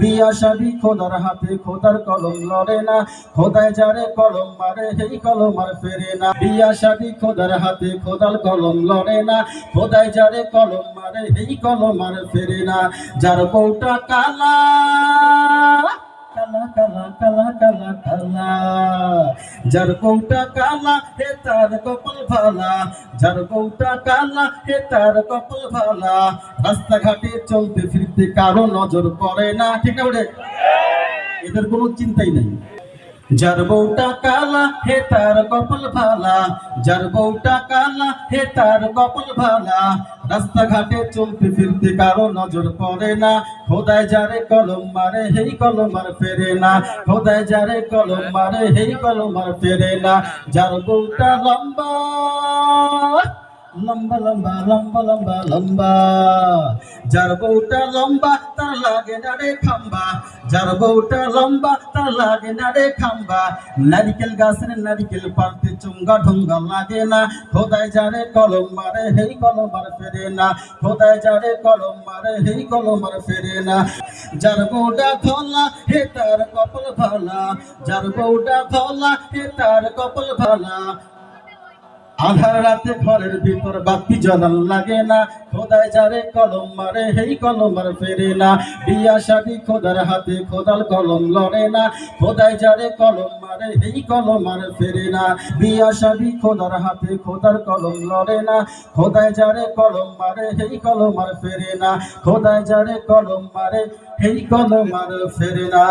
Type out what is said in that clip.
বিয়া শাদি, খোদার হাতে খোদার কলম লড়ে না। খোদায় যারে কলম মারে, সেই কলম আর ফেরে না। বিয়া শাদি, খোদার হাতে খোদার কলম লড়ে না। খোদায় যারে কলম মারে, সেই কলম আর ফেরে না। যার বউটা কালা কালা কালা কালা কালা। যার কালা, হে তার কপাল ভালা। যার কালা, হে তার কপাল ভালা। রাস্তাঘাটে চলতে ফিরতে কারও নজর পড়ে না। ঠিক না এদের কোনো চিন্তাই নেই। যার বউটা কালা হে তার কপাল ভালা। যার বউটা কালা হে তার কপাল ভালা। রাস্তাঘাটে চলতে ফিরতে কারও নজর পড়ে না। খোদায় যারে কলম মারে, হেই কলম আর ফেরে না। খোদায় যারে কলম মারে, হেই কলম আর ফেরে না। যার বউটা লম্বা লম্বা লম্বা লম্বা লম্বা লম্বা। যার বউটা লম্বা, তার লাগে না রে খাম্বা। যার বউটা লম্বা, তার লাগে না রে খাম্বা। নারিকেল গাছের নারিকেল পারতে চুঙ্গা ঢুঙ্গা লাগে না। খোদায় যারে কলম মারে, হেই কলম আর ফেরে না। খোদায় যারে কলম মারে, হেই কলম আর ফেরে না। যার বউটা ধলা, হে তার কপাল ভালা। যার বউটা ধলা, হে তার কপাল ভালা। আধার রাতে ঘরের ভিতর বাতি জ্বলান লাগে না। খোদায় যারে কলম মারে, হেই কলম আর ফেরে না। বিয়া শাদি খোদার হাতে খোদাল কলম লড়ে না। খোদায় যারে কলম মারে, হেই কলম আর ফেরে না। বিয়া শাদি খোদার হাতে খোদার কলম লড়ে না। খোদায় যারে কলম মারে, হেই কলম আর ফেরে না। খোদায় যারে কলম মারে, হেই কলম আর ফেরে না।